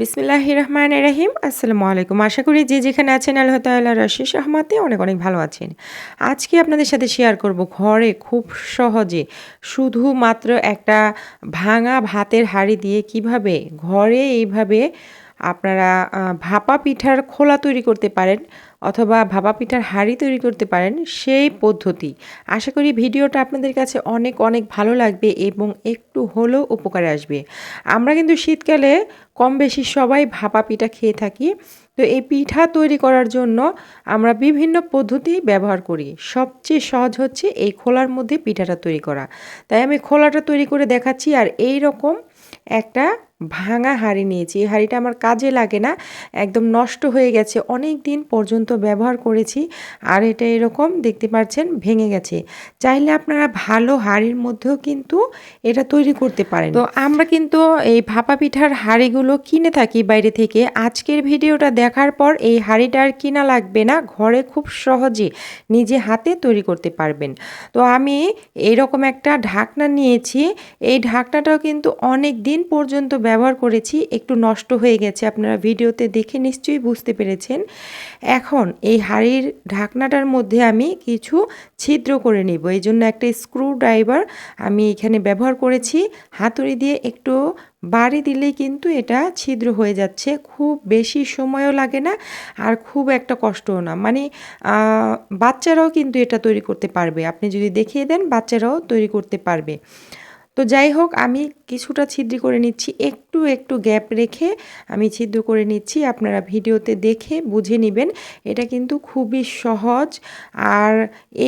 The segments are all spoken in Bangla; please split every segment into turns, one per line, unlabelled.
বিসমিল্লাহ রহমান রাহিম আসসালামু আলাইকুম। আশা করি যে যেখানে আছেন আল্লাহ তাল্লাহ রশিস রহমাতে অনেক অনেক ভালো আছেন। আজকে আপনাদের সাথে শেয়ার করব ঘরে খুব সহজে শুধুমাত্র একটা ভাঙা ভাতের হাড়ি দিয়ে কীভাবে ঘরে এইভাবে আপনারা ভাপা পিঠার খোলা তৈরি করতে পারেন। অথবা ভাপা পিঠার হাঁড়ি তৈরি করতে পারেন সেই পদ্ধতি। আশা করি ভিডিওটা আপনাদের কাছে অনেক অনেক ভালো লাগবে এবং একটু হলেও উপকারে আসবে। আমরা কিন্তু শীতকালে কম বেশি সবাই ভাপা পিঠা খেয়ে থাকি। তো এই পিঠা তৈরি করার জন্য আমরা বিভিন্ন পদ্ধতি ব্যবহার করি। সবচেয়ে সহজ হচ্ছে এই খোলার মধ্যে পিঠাটা তৈরি করা। তাই আমি খোলাটা তৈরি করে দেখাচ্ছি আর এই রকম একটা ভাঙা হাঁড়ি নিয়েছি। এই হাঁড়িটা আমার কাজে লাগে না, একদম নষ্ট হয়ে গেছে। অনেক দিন পর্যন্ত ব্যবহার করেছি আর এটা এরকম, দেখতে পাচ্ছেন, ভেঙে গেছে। চাইলে আপনারা ভালো হাঁড়ির মধ্যেও কিন্তু এটা তৈরি করতে পারেন। তো আমরা কিন্তু এই ভাপা পিঠার হাঁড়িগুলো কিনে থাকি বাইরে থেকে। আজকের ভিডিওটা দেখার পর এই হাঁড়িটা আর কিনা লাগবে না, ঘরে খুব সহজে নিজে হাতে তৈরি করতে পারবেন। তো আমি এরকম একটা ঢাকনা নিয়েছি। এই ঢাকনাটাও কিন্তু অনেক দিন পর্যন্ত ব্যবহার করেছি, একটু নষ্ট হয়ে গেছে। আপনারা ভিডিওতে দেখে নিশ্চয়ই বুঝতে পেরেছেন। এখন এই হাড়ির ঢাকনাটার মধ্যে আমি কিছু ছিদ্র করে নিব। এই জন্য একটা স্ক্রু ড্রাইভার আমি এখানে ব্যবহার করেছি। হাতুড়ি দিয়ে একটু বাড়ি দিলেই কিন্তু এটা ছিদ্র হয়ে যাচ্ছে। খুব বেশি সময়ও লাগে না আর খুব একটা কষ্টও না। মানে বাচ্চারাও কিন্তু এটা তৈরি করতে পারবে। আপনি যদি দেখিয়ে দেন, বাচ্চারাও তৈরি করতে পারবে। তো যাই হোক, আমি কিছুটা ছিদ্র করে নিচ্ছি। একটু একটু গ্যাপ রেখে আমি ছিদ্র করে নিচ্ছি। আপনারা ভিডিওতে দেখে বুঝে নেবেন। এটা কিন্তু খুবই সহজ। আর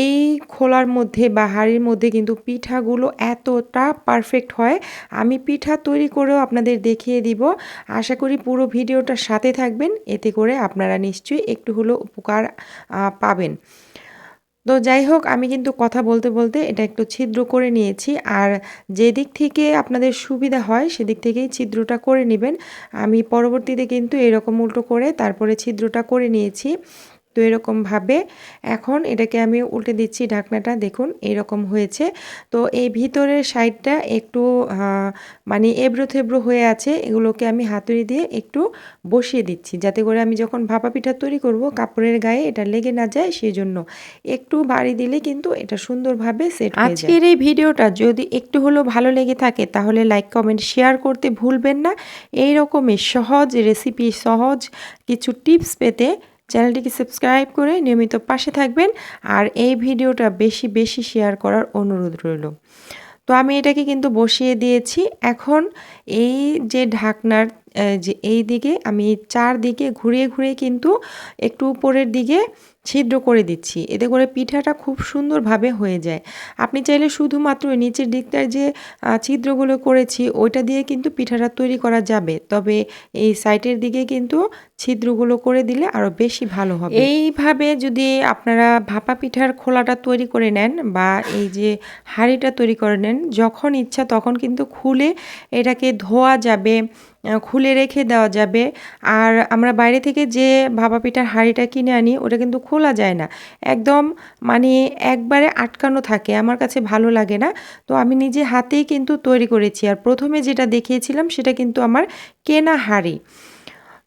এই খোলার মধ্যে বা হাড়ির মধ্যে কিন্তু পিঠাগুলো এতটা পারফেক্ট হয়। আমি পিঠা তৈরি করেও আপনাদের দেখিয়ে দিব। আশা করি পুরো ভিডিওটার সাথে থাকবেন। এতে করে আপনারা নিশ্চয়ই একটু হলেও উপকার পাবেন। তো যাই হোক, আমি কিন্তু কথা বলতে বলতে এটা একটু ছিদ্র করে নিয়েছি। আর যে দিক থেকে আপনাদের সুবিধা হয়, সেদিক থেকেই ছিদ্রটা করে নেবেন। আমি পরবর্তীতে কিন্তু এরকম উল্টো করে তারপরে ছিদ্রটা করে নিয়েছি। তো এরকমভাবে এখন এটাকে আমি উল্টে দিচ্ছি ঢাকনাটা, দেখুন এরকম হয়েছে। তো এই ভিতরের সাইডটা একটু মানে এবড়ো থেবড়ো হয়ে আছে, এগুলোকে আমি হাতুড়ি দিয়ে একটু বসিয়ে দিচ্ছি। যাতে করে আমি যখন ভাপা পিঠা তৈরি করব, কাপড়ের গায়ে এটা লেগে না যায় সেই জন্য একটু বাড়ি দিলে কিন্তু এটা সুন্দরভাবে সেট আজকের এই ভিডিওটা যদি একটু হলেও ভালো লেগে থাকে, তাহলে লাইক, কমেন্ট, শেয়ার করতে ভুলবেন না। এই রকমের সহজ রেসিপি, সহজ কিছু টিপস পেতে চ্যানেলটিকে সাবস্ক্রাইব করে নিয়মিত পাশে থাকবেন আর এই ভিডিওটা বেশি বেশি শেয়ার করার অনুরোধ রইল। তো আমি এটাকে কিন্তু বসিয়ে দিয়েছি। এখন এই যে ঢাকনার যে এই দিকে আমি চারদিকে ঘুরিয়ে ঘুরিয়ে কিন্তু একটু উপরের দিকে ছিদ্র করে দিচ্ছি। এতে করে পিঠাটা খুব সুন্দরভাবে হয়ে যায়। আপনি চাইলে শুধুমাত্র নিচের দিকটার যে ছিদ্রগুলো করেছি, ওইটা দিয়ে কিন্তু পিঠাটা তৈরি করা যাবে। তবে এই সাইটের দিকে কিন্তু ছিদ্রগুলো করে দিলে আরও বেশি ভালো হবে। এইভাবে যদি আপনারা ভাপা পিঠার খোলাটা তৈরি করে নেন বা এই যে হাঁড়িটা তৈরি করে নেন, যখন ইচ্ছা তখন কিন্তু খুলে এটাকে ধোয়া যাবে খুলে রেখে দেওয়া যাবে। আর আমরা বাইরে থেকে যে ভাপা পিঠার হাঁড়িটা কিনে আনি, ওটা কিন্তু খোলা যায় না। একদম মানে একবারে আটকানো থাকে, আমার কাছে ভালো লাগে না। তো আমি নিজে হাতেই কিন্তু তৈরি করেছি আর প্রথমে যেটা দেখিয়েছিলাম সেটা কিন্তু আমার কেনা হাঁড়ি।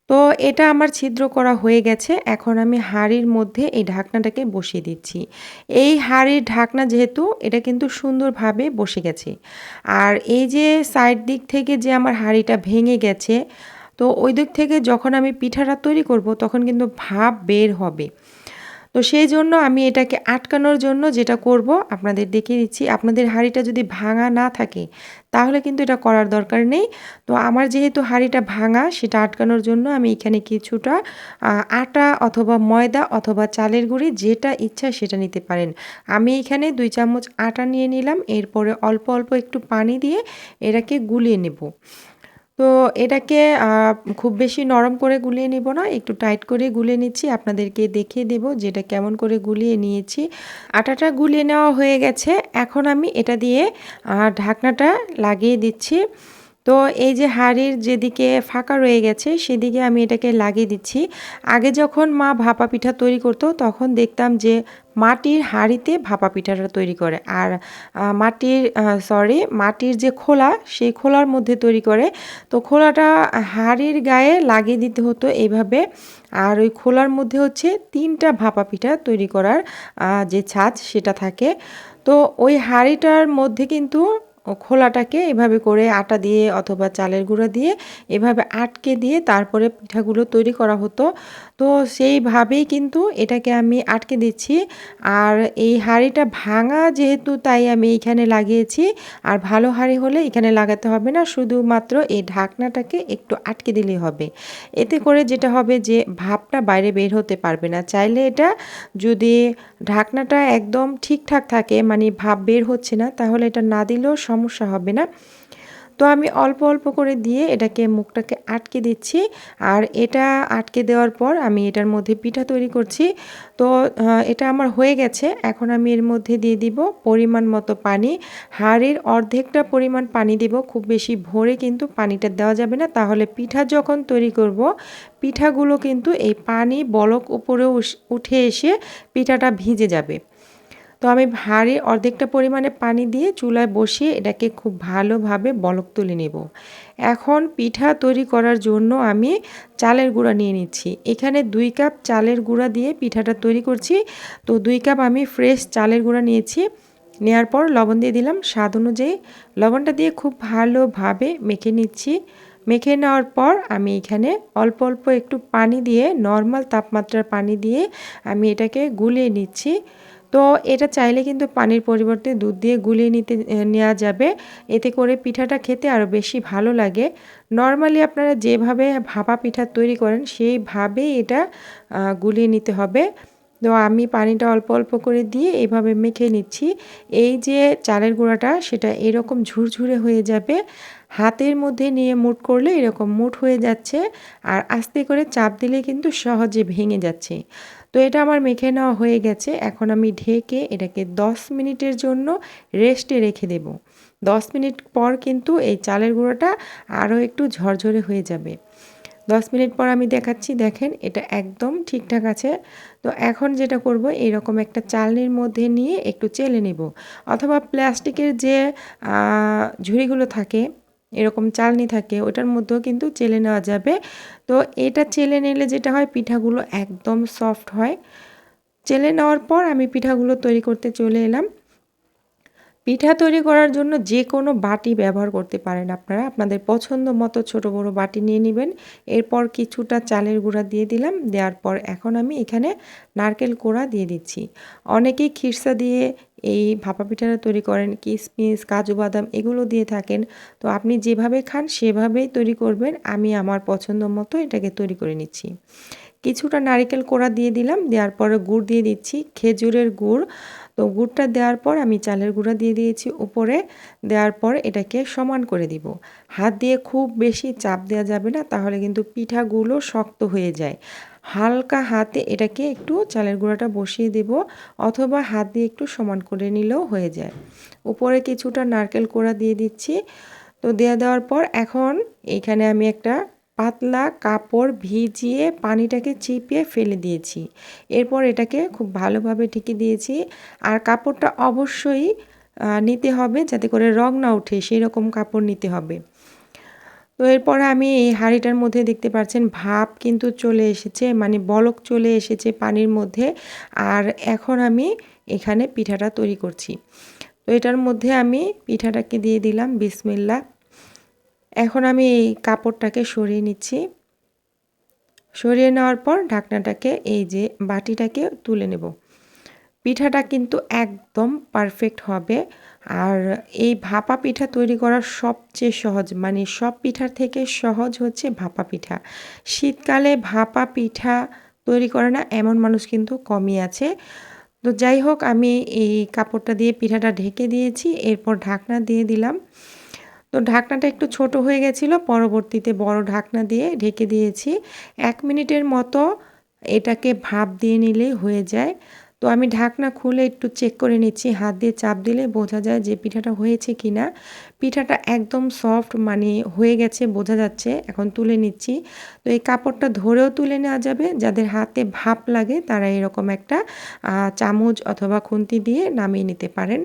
তো এটা আমার ছিদ্র করা হয়ে গেছে, এখন আমি হাঁড়ির মধ্যে এই ঢাকনাটাকে বসিয়ে দিচ্ছি। এই হাঁড়ির ঢাকনা যেহেতু, এটা কিন্তু সুন্দরভাবে বসে গেছে। আর এই যে সাইড দিক থেকে যে আমার হাঁড়িটা ভেঙে গেছে, তো ওই দিক থেকে যখন আমি পিঠাটা তৈরি করব, তখন কিন্তু ভাব বের হবে। তো সেই জন্য আমি এটাকে আটকানোর জন্য যেটা করব, আপনাদের দেখিয়ে দিচ্ছি। আপনাদের হাঁড়িটা যদি ভাঙা না থাকে, তাহলে কিন্তু এটা করার দরকার নেই। তো আমার যেহেতু হাঁড়িটা ভাঙা, সেটা আটকানোর জন্য আমি এখানে কিছুটা আটা অথবা ময়দা অথবা চালের গুঁড়ি যেটা ইচ্ছা সেটা নিতে পারেন। আমি এখানে দুই চামচ আটা নিয়ে নিলাম। এরপরে অল্প অল্প একটু পানি দিয়ে এটাকে গুলিয়ে নেব। তো এটাকে খুব বেশি নরম করে গুলিয়ে নিব না, একটু টাইট করে গুলিয়ে নিচ্ছি, আপনাদেরকে দেখিয়ে দেব যেটা কেমন করে গুলিয়ে নিয়েছি। আটাটা গুলিয়ে নেওয়া হয়ে গেছে, এখন আমি এটা দিয়ে ঢাকনাটা লাগিয়ে দিচ্ছি। তো এই যে হাঁড়ির যেদিকে ফাঁকা রয়ে গেছে, সেদিকে আমি এটাকে লাগিয়ে দিচ্ছি। আগে যখন মা ভাপা পিঠা তৈরি করতো, তখন দেখতাম যে মাটির হাঁড়িতে ভাপা পিঠাটা তৈরি করে। আর মাটির সরি মাটির যে খোলা, সেই খোলার মধ্যে তৈরি করে। তো খোলাটা হাঁড়ির গায়ে লাগিয়ে দিতে হতো এইভাবে আর ওই খোলার মধ্যে হচ্ছে তিনটা ভাপা পিঠা তৈরি করার যে ছাঁচ সেটা থাকে। তো ওই হাঁড়িটার মধ্যে কিন্তু খোলাটাকে এভাবে করে আটা দিয়ে অথবা চালের গুঁড়া দিয়ে এভাবে আটকে দিয়ে তারপরে পিঠাগুলো তৈরি করা হতো। তো সেইভাবেই কিন্তু এটাকে আমি আটকে দিচ্ছি। আর এই হাঁড়িটা ভাঙা যেহেতু তাই আমি এইখানে লাগিয়েছি। আর ভালো হাঁড়ি হলে এখানে লাগাতে হবে না, শুধুমাত্র এই ঢাকনাটাকে একটু আটকে দিলেই হবে। এতে করে যেটা হবে যে ভাবটা বাইরে বের হতে পারবে না। চাইলে এটা যদি ঢাকনাটা একদম ঠিকঠাক থাকে মানে ভাব বের হচ্ছে না, তাহলে এটা না দিলেও সমস্যা হবে না। তো আমি অল্প অল্প করে দিয়ে এটাকে মুখটাকে আটকে দিচ্ছি। আর এটা আটকে দেওয়ার পর আমি এটার মধ্যে পিঠা তৈরি করছি। তো এটা আমার হয়ে গেছে। এখন আমি এর মধ্যে দিয়ে দিব পরিমাণ মতো পানি। হাড়ের অর্ধেকটা পরিমাণ পানি দিব। খুব বেশি ভরে কিন্তু পানিটা দেওয়া যাবে না। তাহলে পিঠা যখন তৈরি করব, পিঠাগুলো কিন্তু এই পানি বলক উপরে উঠে এসে পিঠাটা ভিজে যাবে। তো আমি ভারী অর্ধেকটা পরিমাণে পানি দিয়ে চুলায় বসিয়ে এটাকে খুব ভালোভাবে বলক তুলে নেব। এখন পিঠা তৈরি করার জন্য আমি চালের গুঁড়া নিয়ে নিচ্ছি। এখানে দুই কাপ চালের গুঁড়া দিয়ে পিঠাটা তৈরি করছি। তো দুই কাপ আমি ফ্রেশ চালের গুঁড়া নিয়েছি। নেওয়ার পর লবণ দিয়ে দিলাম স্বাদ অনুযায়ী। লবণটা দিয়ে খুব ভালোভাবে মেখে নিচ্ছি। মেখে নেওয়ার পর আমি এখানে অল্প অল্প একটু পানি দিয়ে নর্মাল তাপমাত্রার পানি দিয়ে আমি এটাকে গুলিয়ে নিচ্ছি। তো এটা চাইলে কিন্তু পানির পরিবর্তে দুধ দিয়ে গুলিয়ে নিতে নেওয়া যাবে। এতে করে পিঠাটা খেতে আরও বেশি ভালো লাগে। নর্মালি আপনারা যেভাবে ভাপা পিঠা তৈরি করেন, সেইভাবেই এটা গুলিয়ে নিতে হবে। তো আমি পানিটা অল্প অল্প করে দিয়ে এইভাবে মেখে নিচ্ছি। এই যে চালের গুঁড়াটা, সেটা এরকম ঝুরঝুরে হয়ে যাবে। হাতের মধ্যে নিয়ে মুট করলে এরকম মুট হয়ে যাচ্ছে। আর আস্তে করে চাপ দিলে কিন্তু সহজে ভেঙে যাচ্ছে। তো এটা আমার মেখে নেওয়া হয়ে গেছে। এখন আমি ঢেকে এটাকে 10 মিনিটের জন্য রেস্টে রেখে দেব। 10 মিনিট পর কিন্তু এই চালের গুঁড়োটা আরও একটু ঝরঝরে হয়ে যাবে। দশ মিনিট পর আমি দেখাচ্ছি, দেখেন এটা একদম ঠিকঠাক আছে। তো এখন যেটা করব এরকম একটা চালনির মধ্যে নিয়ে একটু চেলে নেব। অথবা প্লাস্টিকের যে ঝুড়িগুলো থাকে এরকম চালনি থাকে, ওটার মধ্যেও কিন্তু চেলে নেওয়া যাবে। তো এটা চেলে নিলে যেটা হয়, পিঠাগুলো একদম সফট হয়। চেলে নেওয়ার পর আমি পিঠাগুলো তৈরি করতে চলে এলাম। পিঠা তৈরি করার জন্য যে কোনো বাটি ব্যবহার করতে পারেন আপনারা। আপনাদের পছন্দ মতো ছোট বড় বাটি নিয়ে নেবেন। এরপর কিছুটা চালের গুঁড়া দিয়ে দিলাম। দেওয়ার পর এখন আমি এখানে নারকেল কোড়া দিয়ে দিচ্ছি। অনেকেই খিরসা দিয়ে এই ভাপা পিঠাটা তৈরি করেন কিশমিশ কাজু বাদাম এগুলো দিয়ে থাকেন। তো আপনি যেভাবে খান সেভাবেই তৈরি করবেন। আমি আমার পছন্দ মতো এটাকে তৈরি করে নিচ্ছি। কিছুটা নারিকেল কোড়া দিয়ে দিলাম, দেওয়ার পরে গুড় দিয়ে দিচ্ছি, খেজুরের গুড়। তো গুড়টা দেওয়ার পর আমি চালের গুঁড়া দিয়ে দিয়েছি উপরে, দেওয়ার পর এটাকে সমান করে দিব। হাত দিয়ে খুব বেশি চাপ দেওয়া যাবে না, তাহলে কিন্তু পিঠাগুলো শক্ত হয়ে যায়। হালকা হাতে এটাকে একটু চালের গুঁড়াটা বসিয়ে দেব অথবা হাত দিয়ে একটু সমান করে নিলেও হয়ে যায়। উপরে কিছুটা নারকেল কোড়া দিয়ে দিচ্ছি। তো দেওয়া দেওয়ার পর এখন এখানে আমি একটা পাতলা কাপড় ভিজিয়ে পানিটাকে চিপিয়ে ফেলে দিয়েছি। এরপর এটাকে খুব ভালোভাবে ঢেকে দিয়েছি। আর কাপড়টা অবশ্যই নিতে হবে যাতে করে রং না উঠে সেই রকম কাপড় নিতে হবে। তো এরপর আমি এই হাঁড়িটার মধ্যে দেখতে পাচ্ছেন ভাপ কিন্তু চলে এসেছে মানে বলক চলে এসেছে পানির মধ্যে। আর এখন আমি এখানে পিঠাটা তৈরি করছি। তো এটার মধ্যে আমি পিঠাটাকে দিয়ে দিলাম বিসমিল্লা এখন আমি এই কাপড়টাকে সরিয়ে নিচ্ছি। সরিয়ে নেওয়ার পর ঢাকনাটাকে এই যে বাটিটাকে তুলে নেব। পিঠাটা কিন্তু একদম পারফেক্ট হবে। আর এই ভাপা পিঠা তৈরি করা সবচেয়ে সহজ মানে সব পিঠার থেকে সহজ হচ্ছে ভাপা পিঠা। শীতকালে ভাপা পিঠা তৈরি করে না, এমন মানুষ কিন্তু কমই আছে। তো যাই হোক, আমি এই কাপড়টা দিয়ে পিঠাটা ঢেকে দিয়েছি, এরপর ঢাকনা দিয়ে দিলাম। তো ঢাকনাটা একটু ছোট হয়ে গেছিল, পরবর্তীতে বড় ঢাকনা দিয়ে ঢেকে দিয়েছি। এক মিনিটের মতো এটাকে ভাপ দিয়ে নিলেই হয়ে যায়। তো আমি ঢাকনা খুলে একটু চেক করে নিচ্ছি, হাত দিয়ে চাপ দিলে বোঝা যায় যে পিঠাটা হয়েছে কি না পিঠাটা একদম সফট মানে হয়ে গেছে, বোঝা যাচ্ছে। এখন তুলে নিচ্ছি। তো এই কাপড়টা ধরেও তুলে নেওয়া যাবে। যাদের হাতে ভাপ লাগে তারা এরকম একটা চামচ অথবা খুন্তি দিয়ে নামিয়ে নিতে পারেন।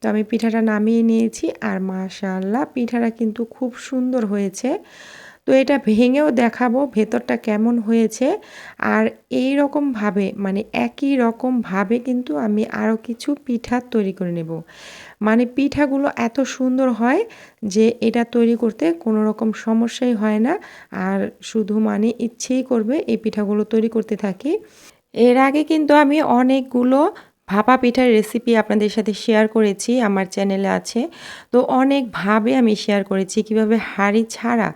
তো আমি পিঠাটা নামিয়ে নিয়েছি। আর মাশাল্লাহ পিঠাটা কিন্তু খুব সুন্দর হয়েছে। তো এটা ভেঙেও দেখাবো ভেতরটা কেমন হয়েছে। আর এই রকমভাবে মানে একই রকমভাবে কিন্তু আমি আরও কিছু পিঠা তৈরি করে নেব। মানে পিঠাগুলো এত সুন্দর হয় যে এটা তৈরি করতে কোনো রকম সমস্যাই হয় না। আর শুধু মানে ইচ্ছেই করবে এই পিঠাগুলো তৈরি করতে থাকি। এর আগে কিন্তু আমি অনেকগুলো ভাপা পিঠার রেসিপি আপনাদের সাথে শেয়ার করেছি, আমার চ্যানেলে আছে। তো অনেকভাবে আমি শেয়ার করেছি, কীভাবে হাঁড়ি ছাড়া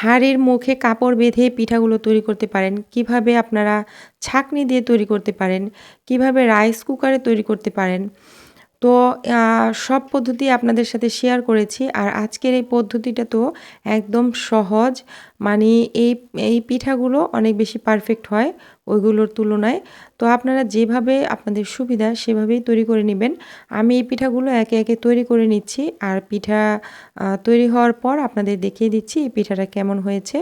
হাড়ের মুখে কাপড় বেঁধে পিঠাগুলো তৈরি করতে পারেন। কীভাবে আপনারা ছাকনি দিয়ে তৈরি করতে পারেন? কীভাবে রাইস কুকারে তৈরি করতে পারেন? তো সব পদ্ধতি আপনাদের সাথে শেয়ার করেছি। আর আজকের এই পদ্ধতিটা তো একদম সহজ। মানে এই এই পিঠাগুলো অনেক বেশি পারফেক্ট হয় ওইগুলোর তুলনায়। তো আপনারা যেভাবে আপনাদের সুবিধা সেভাবেই তৈরি করে নেবেন। আমি এই পিঠাগুলো একে একে তৈরি করে নিচ্ছি। আর পিঠা তৈরি হওয়ার পর আপনাদের দেখিয়ে দিচ্ছি এই পিঠাটা কেমন হয়েছে।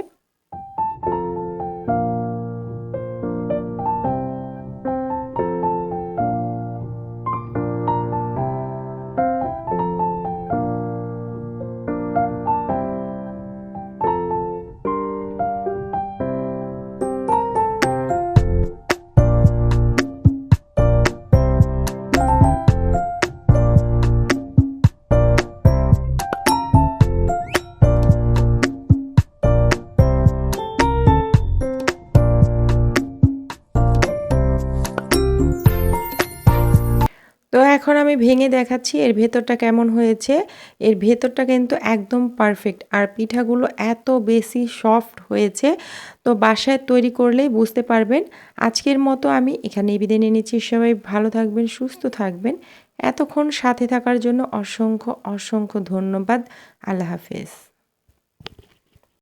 তো এখন আমি ভেঙে দেখাচ্ছি এর ভেতরটা কেমন হয়েছে। এর ভেতরটা কিন্তু একদম পারফেক্ট আর পিঠাগুলো এত বেশি সফট হয়েছে। তো বাসায় তৈরি করলেই বুঝতে পারবেন। আজকের মতো আমি এখানে বিদায় নিয়ে নিচ্ছি। সবাই ভালো থাকবেন, সুস্থ থাকবেন। এতক্ষণ সাথে থাকার জন্য অসংখ্য অসংখ্য ধন্যবাদ। আল্লাহ হাফেজ।